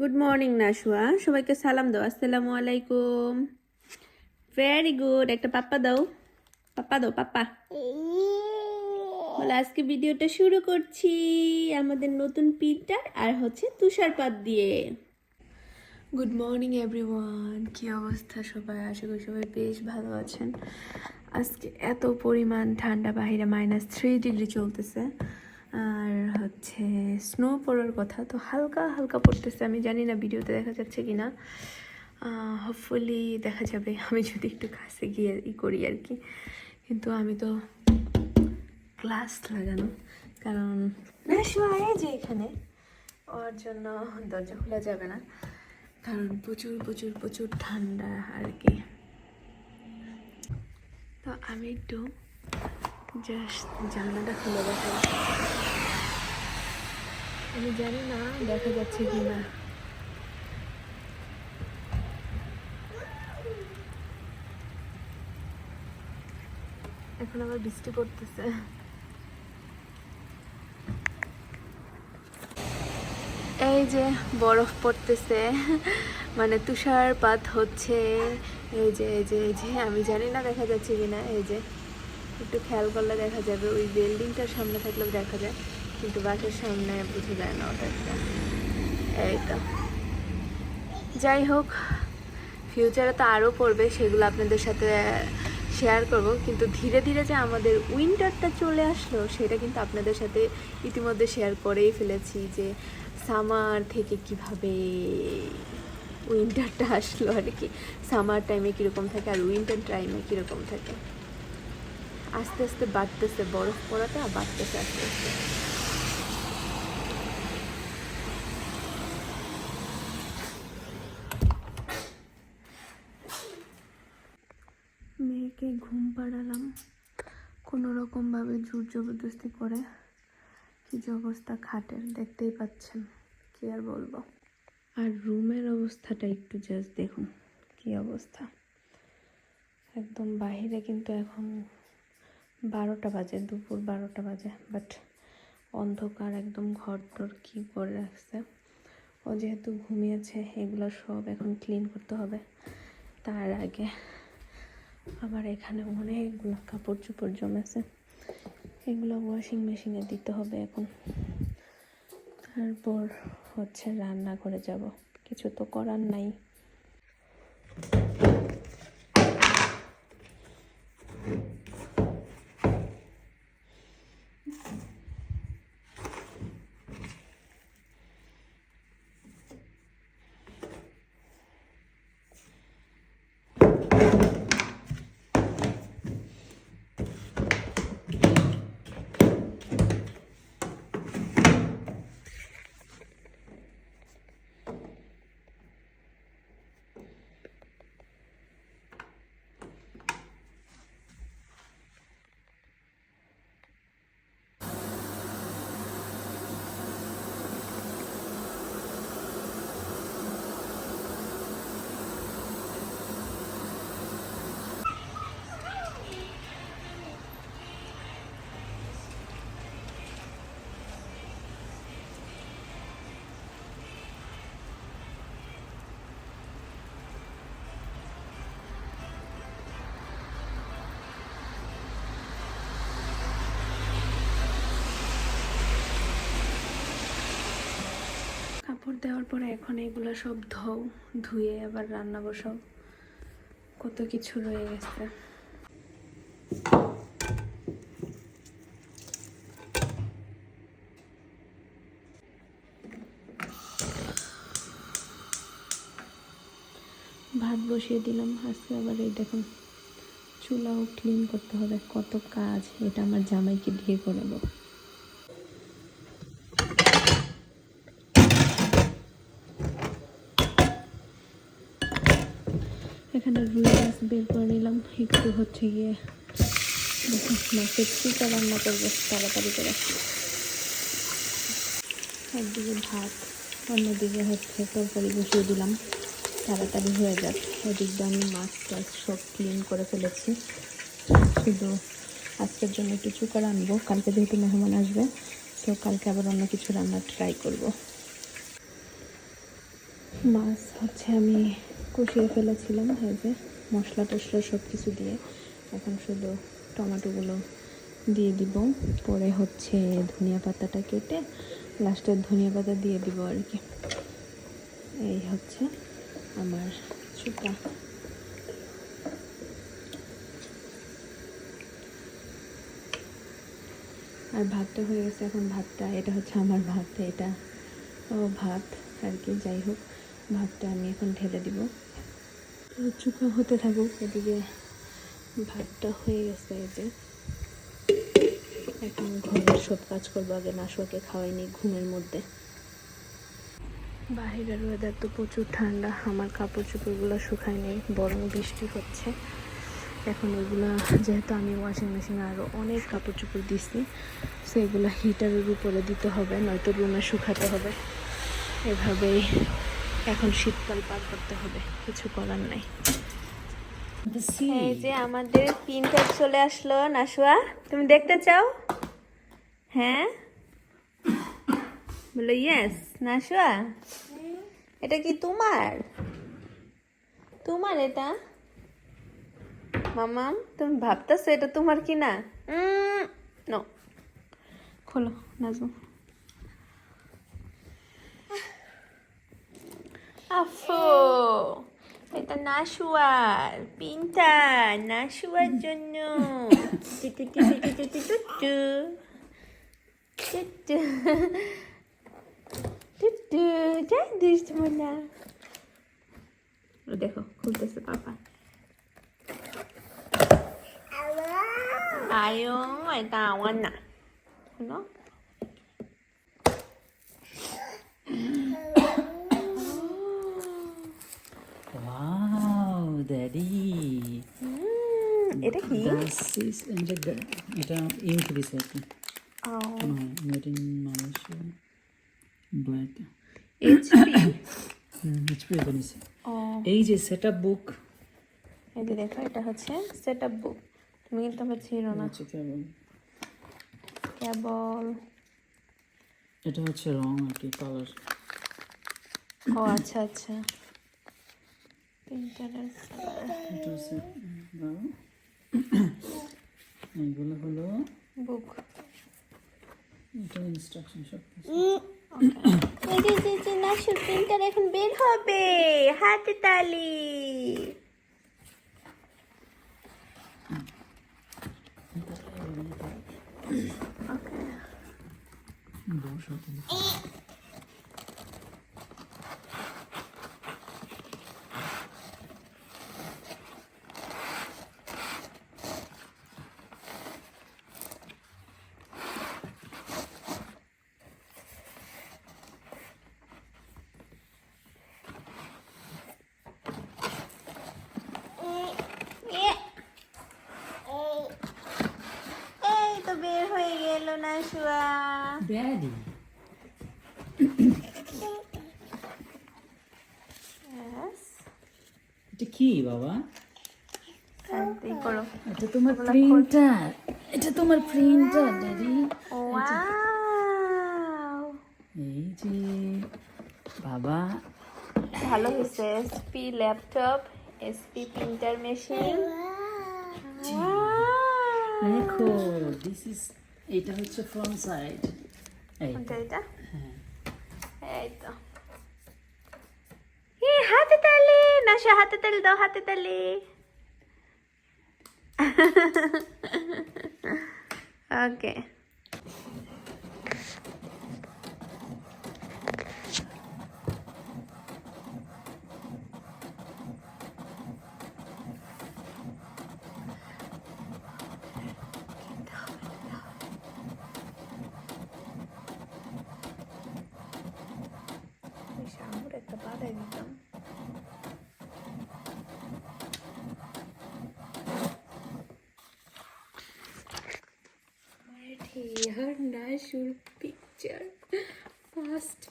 Good morning নাশুয়া সবাইকে সালাম দাও। আসসালামু আলাইকুম। ভেরি গুড একটা পাপ্পা দাও। পাপ্পা দাও, পাপ্পা। বলে, আজকে ভিডিওটা শুরু করছি আমাদের নতুন পিটার আর হচ্ছে তুষারপাত দিয়ে। গুড মর্নিং এভরিওয়ান কি অবস্থা সবাই? আশা করি সবাই বেশ ভালো আছেন। আজকে এত পরিমাণ ঠান্ডা, বাহিরে মাইনাস থ্রি ডিগ্রি চলতেছে। আর হচ্ছে স্নো পড়ার কথা, তো হালকা হালকা পড়তেছে, আমি জানি না ভিডিওতে দেখা যাচ্ছে কি না হোপফুলি দেখা যাবে, আমি যদি একটু কাছে গিয়ে ই করি আর কি। কিন্তু আমি তো গ্লাস লাগানো, কারণ যে এখানে, ওর জন্য দরজা খোলা যাবে না। কারণ প্রচুর প্রচুর প্রচুর ঠান্ডা আর কি। তো আমি একটু জাস্ট জানলাটা খুলে দেখাই। আমি জানি না, দেখা যাচ্ছে কি না এখন আবার বৃষ্টি পড়তেছে। এই যে বরফ পড়তেছে মানে তুষারপাত হচ্ছে। এই যে এই যে এই যে, আমি জানি না দেখা যাচ্ছে কিনা। এই যে, একটু খেয়াল করলে দেখা যাবে। ওই বিল্ডিংটার সামনে থাকলেও দেখা যায়। কিন্তু বাসার সামনে বুঝে যায় না ওটা একটা। এই তো। যাই হোক ফিউচারে তো আরও পড়বে, সেগুলো আপনাদের সাথে শেয়ার করব। কিন্তু ধীরে ধীরে যে আমাদের উইন্টারটা চলে আসলো, সেটা কিন্তু আপনাদের সাথে ইতিমধ্যে শেয়ার করেই ফেলেছি যে সামার থেকে কীভাবে উইন্টারটা আসলো আর কি। সামার টাইমে কীরকম থাকে আর উইন্টার টাইমে কীরকম থাকে। আস্তে আস্তে বাড়তেছে, বরফ পড়াটা বাড়তেছে আস্তে আস্তে। কোনো রকমভাবে জোর জবরদস্তি করে কি যে অবস্থা খাটের, দেখতেই পাচ্ছেন, কি আর বলব। আর রুমের অবস্থাটা একটু জাস্ট দেখুন, কি অবস্থা। একদম বাইরে কিন্তু এখন বারোটা বাজে, দুপুর বারোটা বাজে বাট অন্ধকার একদম ঘর টর কী করে রাখছে। ও যেহেতু ঘুমিয়েছে, এগুলো সব এখন ক্লিন করতে হবে। তার আগে আবার এখানে অনেকগুলো কাপড় চোপড় জমেছে। এগুলো ওয়াশিং মেশিনে দিতে হবে এখন। তারপর হচ্ছে রান্না করে যাব। কিছু তো করার নাই কাপড় দেওয়ার পরে এখন এগুলো সব ধোও, ধুয়ে আবার রান্না বসাও। কত কিছু রয়ে গেছে। ভাত বসিয়ে দিলাম, আজকে আবার এই দেখুন, চুলাও ক্লিন করতে হবে, কত কাজ, এটা আমার জামাইকে দিয়ে করাবো এখানে রুই মাছ বের করে নিলাম। একটু হচ্ছে গিয়ে মাছের চিকা রান্না করব তাড়াতাড়ি করে। একদিকে ভাত, অন্যদিকে হচ্ছে তরকারি বসিয়ে দিলাম। তাড়াতাড়ি হয়ে যাক। দিয়ে আমি মাছ টাছ সব ক্লিন করে ফেলেছি। শুধু আজকের জন্য একটু চুকা রানবো কালকে যেহেতু মেহমান আসবে, তো কালকে আবার অন্য কিছু রান্না ট্রাই করব। মাছ হচ্ছে আমি কষিয়ে ফেলেছিলাম এই যে মশলা টশলা সব কিছু দিয়ে। এখন শুধু টমেটোগুলো দিয়ে দিব। পরে হচ্ছে ধনিয়া পাতাটা কেটে লাস্টে ধনিয়া পাতা দিয়ে দিব আর কি। এই হচ্ছে আমার চুকা আর ভাতটা হয়ে গেছে, এখন ভাতটা, এটা হচ্ছে আমার ভাত, এটা ও ভাত আর কি, যাই হোক। ভাতটা আমি এখন ঢেলে দিব। তো চুকা হতে থাকুক, এদিকে ভাতটা হয়ে গেছে এই যে। এখন ঘরের সব কাজ করব, আগে নাশুয়াকে খাওয়াইনি ঘুমের মধ্যে। বাহিরের ওয়েদার তো প্রচুর ঠান্ডা, আমার কাপড় চোপড়গুলো নেই বরং বৃষ্টি হচ্ছে। এখন ওইগুলো, যেহেতু আমি ওয়াশিং মেশিনে আরও অনেক কাপড় চোপড় দিচ্ছি সেগুলো হিটারের উপরে দিতে হবে, নয়তো রুমে শুকাতে হবে। এভাবেই এখন শীতকাল পার করতে হবে কিছু করার নাই। এই যে আমাদের প্রিন্টার চলে আসলো নাশুয়া তুমি দেখতে চাও? হ্যাঁ? বলো ইয়েস নাশুয়া এটা কি তোমার? তোমার এটা? মামাম তুমি ভাবতেছো এটা তোমার কি না নো খোলো নাজু Afo. এটা নাশুয়ার পিনটা নাশুয়ার জন্য। দেখো খুলতেছে পাপা। আয়ো এটা আমার না। হলো Wow, এটা কি? এটা ইনক্রিজ আছে ও। মেড ইন মালয়েশিয়া এইচপি বানিয়েছে ও। এই যে সেটআপ বুক এই যে দেখো এটা হচ্ছে সেট আপ বুক তুমি কিন্তু আমার ছিল না। কেবল। কেবল। এটা হচ্ছে রং আর কি কালার ও আচ্ছা আচ্ছা। প্রিন্টারের এইগুলো হলো বুক এটা ইনস্ট্রাকশন সব নাসুর প্রিন্টার এখন বের হবে হাতে Daddy. Yes. এটা কি বাবা? এটা তোমার প্রিন্টার এটা তোমার প্রিন্টার ড্যাডি ওয়াও এই যে বাবা। ভালো হয়েছে। HP laptop HP printer machine দেখো দিস ইজ এটা হচ্ছে front side Esto. ¿Y hasta ¿No se hasta tal dos hasta? Okay. as picture. First